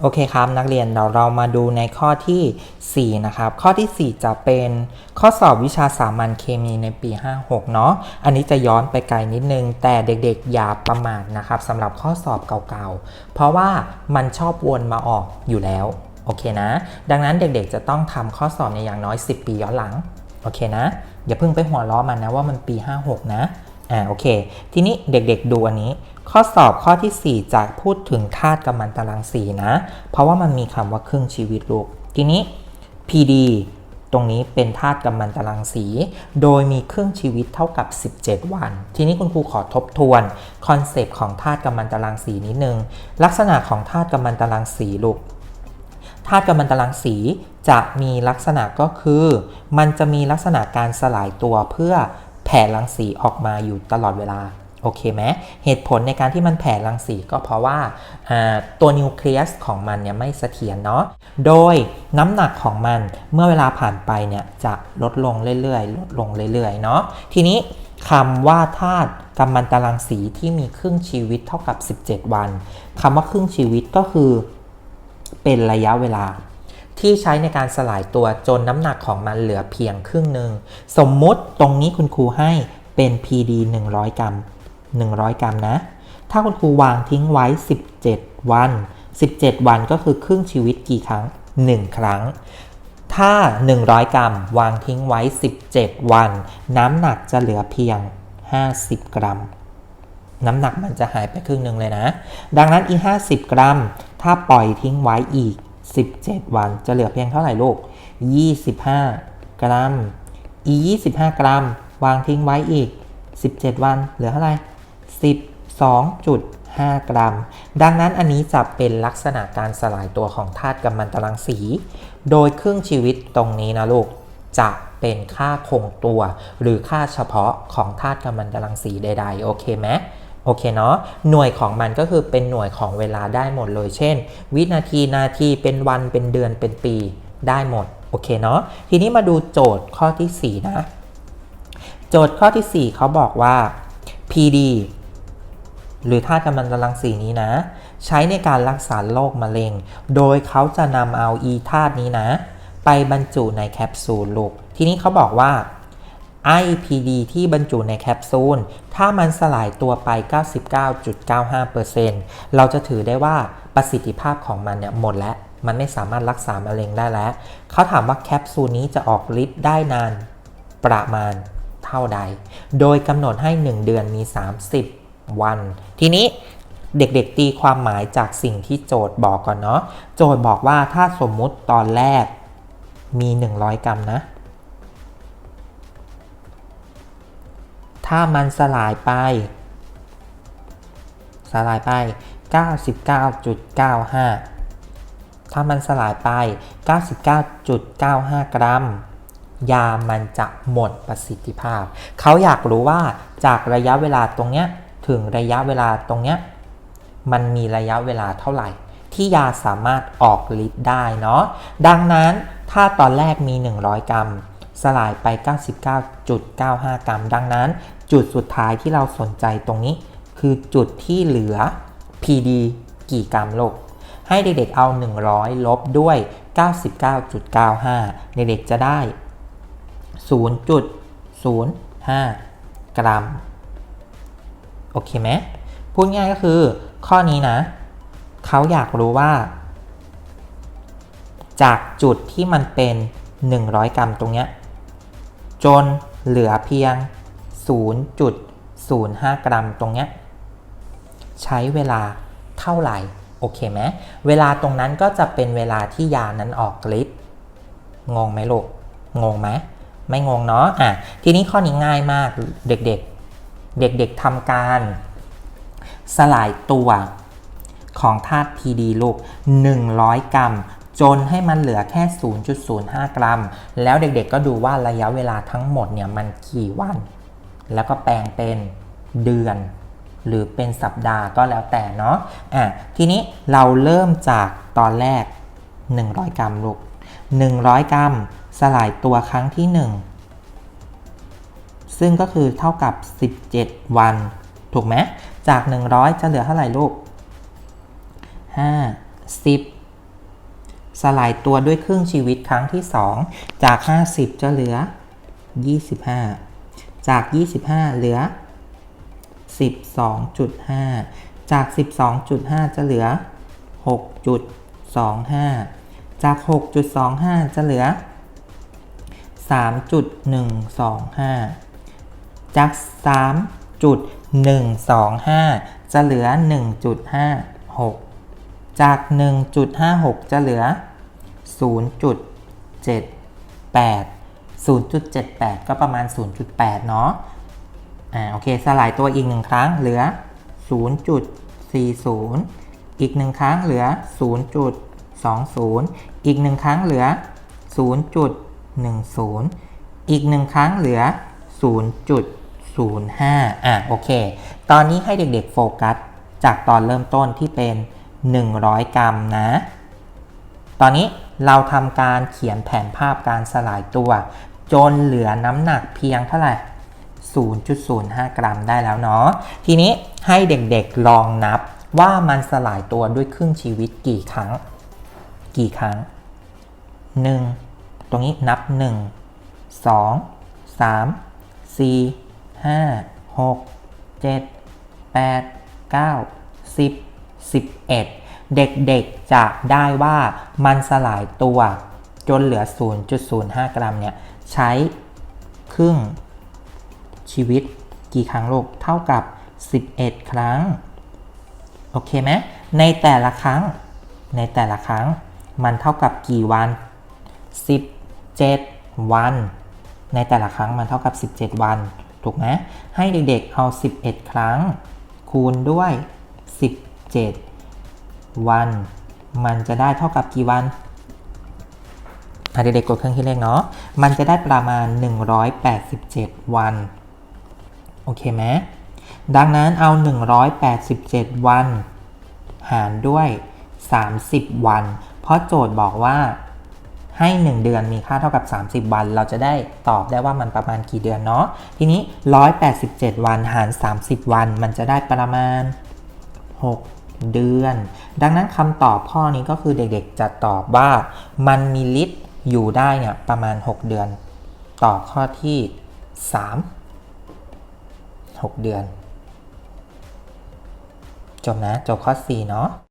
โอเคครับนักเรียนเราเรามาดูในข้อทีสี่4 นะครับ ข้อทีสี่ 4 จะเป็นข้อสอบวิชาสามัญเคมีในปี 56 เนาะอันนี้จะย้อนไปไกลนิดนึง แต่เด็กๆ อย่าประมาทนะครับสำหรับข้อสอบเก่าๆ เพราะว่ามันชอบวนมาออกอยู่แล้ว โอเคนะ ดังนั้นเด็กๆจะต้องทำข้อสอบในอย่างน้อย 10 ปีย้อนหลัง โอเคนะ อย่าเพิ่งไปหัวล้อมันนะว่ามันปี 56 นะ อ่าโอเค ทีนี้เด็กๆดูอันนี้ ข้อสอบข้อที่ 4 จะพูดถึงธาตุกัมมันตรังสีนะ เพราะว่ามันมีคำว่าครึ่งชีวิตลูก ทีนี้ PD ตรงนี้เป็นธาตุกัมมันตรังสี โดยมีครึ่งชีวิตเท่ากับ 17 วัน ทีนี้คุณครูขอทบทวนคอนเซปต์ของธาตุกัมมันตรังสีนิดนึง ลักษณะของธาตุกัมมันตรังสีลูก ธาตุกัมมันตรังสีจะมีลักษณะก็คือ มันจะมีลักษณะการสลายตัวเพื่อ แผ่รังสีออกมาอยู่ตลอดเวลาโอเคไหมเหตุผลในการที่มันแผ่รังสีก็เพราะว่าตัวนิวเคลียสของมันเนี่ยไม่เสถียรเนาะ โดยน้ำหนักของมันเมื่อเวลาผ่านไปเนี่ยจะลดลงเรื่อยๆ ลดลงเรื่อยๆ เนาะ ทีนี้คำว่าธาตุกัมมันตรังสีที่มีครึ่งชีวิตเท่ากับ 17 วันคำว่าครึ่งชีวิตก็คือเป็นระยะเวลา ที่ใช้ในการสลายตัวจนน้ำหนักของมันเหลือเพียงครึ่งหนึ่ง สมมุติตรงนี้คุณครูให้เป็น PD 100 กรัม 100 กรัมนะ ถ้าคุณครูวางทิ้งไว้ 17 วัน 17 วันก็คือครึ่งชีวิตกี่ครั้ง 1 ครั้ง ถ้า 100 กรัม วางทิ้งไว้ 17 วัน น้ำหนักจะเหลือเพียง 50 กรัม น้ำหนักมันจะหายไปครึ่งหนึ่งเลยนะ ดังนั้นอี 50 กรัม ถ้าปล่อยทิ้งไว้อีก 17 วัน จะเหลือเพียงเท่าไหร่ลูก 25 กรัม อี 25 กรัม วางทิ้งไว้อีก 17 วัน เหลือเท่าไหร่ 12.5 กรัม ดังนั้นอันนี้จะเป็นลักษณะการสลายตัวของธาตุกัมมันตรังสี โดยครึ่งชีวิตตรงนี้นะลูก จะเป็นค่าคงตัว หรือค่าเฉพาะของธาตุกัมมันตรังสีใดๆ โอเคไหม โอเคเนาะหน่วยของมันก็คือเป็นหน่วยของเวลาได้หมดเลย เช่น วินาทีนาทีเป็นวันเป็นเดือนเป็นปีได้หมดโอเคเนาะทีนี้มาดูโจทย์ข้อที่ 4 นะ โจทย์ข้อที่ 4 เขาบอกว่า PD หรือธาตุกัมมันตรังสีนี้นะ ใช้ในการรักษาโรคมะเร็ง โดยเขาจะนำเอาอีธาตุนี้นะ ไปบรรจุในแคปซูลลูกทีนี้เขาบอกว่า IPD ที่บรรจุในแคปซูล ถ้ามันสลายตัวไป 99.95%เราจะถือได้ว่าประสิทธิภาพของมันเนี่ยหมดแล้ว มันไม่สามารถรักษามะเร็งได้แล้ว เขาถามว่าแคปซูลนี้จะออกฤทธิ์ได้นานประมาณเท่าใด โดยกำหนดให้ 1 เดือนมี 30 วัน ทีนี้เด็กๆตีความหมายจากสิ่งที่โจทย์บอกก่อนเนาะ โจทย์บอกว่าถ้าสมมุติตอนแรกมี 100 กรัมนะ ถ้ามันสลายไป สลายไป 99.95 ถ้ามันสลายไป 99.95 กรัม ยามันจะหมดประสิทธิภาพ เขาอยากรู้ว่าจากระยะเวลาตรงเนี้ยถึงระยะเวลาตรงเนี้ยมันมีระยะเวลาเท่าไหร่ ที่ยาสามารถออกฤทธิ์ได้เนาะ ดังนั้นถ้าตอนแรกมี 100 กรัม สลายไป 99.95 กรัม ดังนั้น จุดสุดท้ายที่เราสนใจตรงนี้ คือจุดที่เหลือ PD กี่กรัมโลก ให้เด็กๆเอา 100 ลบด้วย 99.95 เด็กๆจะได้ 0.05 กรัม โอเคไหมพูดง่ายก็คือ ข้อนี้นะ เขาอยากรู้ว่า จากจุดที่มันเป็น 100 กรัมตรงเนี้ย จนเหลือเพียง 0.05 กรัมตรงเนี้ยใช้เวลาเท่าไหร่ โอเคไหมเวลาตรงนั้นก็จะเป็นเวลาที่ยานั้นออกฤทธิ์งงไหมลูกงงไหมไม่งงเนาะอะทีนี้ข้อนี้ง่ายมากเด็กๆ เด็กๆทำการ สลายตัวของธาตุ PD ลูก 100 กรัม จนให้มันเหลือแค่ 0.05 กรัม แล้วเด็กๆก็ดูว่าระยะเวลาทั้งหมดเนี่ยมันกี่วัน แล้วก็แปลงเป็นเดือน หรือเป็นสัปดาห์ก็แล้วแต่เนาะอะทีนี้เราเริ่มจากตอนแรก 100 กรัมลูก100 กรัม สลายตัวครั้งที่ 1 ซึ่งก็คือเท่ากับ 17 วัน ถูกไหมจาก 100 จะเหลือเท่าไหร่ลูก 5 10 สลายตัวด้วยครึ่งชีวิตครั้งที่ 2 จาก 50 จะเหลือ 25 จาก 25 เหลือ 12.5 จาก 12.5 จะเหลือ 6.25 จาก 6.25 จะเหลือ 3.125 จาก 3.125 จะเหลือ 1.56 จาก 1.56 จะเหลือ 0.78 0.78 ก็ประมาณ 0.8 เนาะ อ่า โอเค สลายตัวอีกหนึ่งครั้งเหลือ 0.40 อีกหนึ่งครั้งเหลือ 0.20 อีกหนึ่งครั้งเหลือ 0.10 อีกหนึ่งครั้งเหลือ 0.05 อะ โอเค ตอนนี้ให้เด็กๆโฟกัสจากตอนเริ่มต้นที่เป็น 100 กรัมนะ ตอนนี้เราทำการเขียนแผนภาพการสลายตัว จนเหลือน้ำหนักเพียงเท่าไหร่ 0.05 กรัมได้แล้วเนาะ ทีนี้ให้เด็กๆลองนับว่ามันสลายตัวด้วยครึ่งชีวิตกี่ครั้ง กี่ครั้ง 1 ตรงนี้นับ 1 2 3 4 5 6 7 8 9 10 11 เด็กๆจะได้ว่ามันสลายตัวจนเหลือ 0.05 กรัมเนี่ยใช้ครึ่งชีวิตกี่ครั้งลูกเท่ากับ 11 ครั้ง โอเคไหมในแต่ละครั้ง ในแต่ละครั้งมันเท่ากับกี่วัน 17 วัน ในแต่ละครั้งมันเท่ากับ 17 วัน ถูกไหมให้เด็กๆเอา 11 ครั้ง คูณด้วย 7 วัน มันจะได้เท่ากับกี่วันเด็กๆกดเครื่องคิดเลขเนาะ มันจะได้ประมาณ 187 วัน โอเคไหมดังนั้นเอา 187 วัน หารด้วย 30 วัน เพราะโจทย์บอกว่าให้ 1 เดือนมีค่าเท่ากับ 30 วัน เราจะได้ตอบได้ว่ามันประมาณกี่เดือนเนาะ ทีนี้ 187 วันหาร 30 วัน มันจะได้ประมาณ 6 เดือน ดังนั้นคำตอบข้อนี้ก็คือเด็กๆจะตอบว่ามันมีฤทธิ์อยู่ได้เนี่ยประมาณ 6 เดือน ตอบข้อที่ 3 6 เดือน จบนะ จบข้อ 4 เนาะ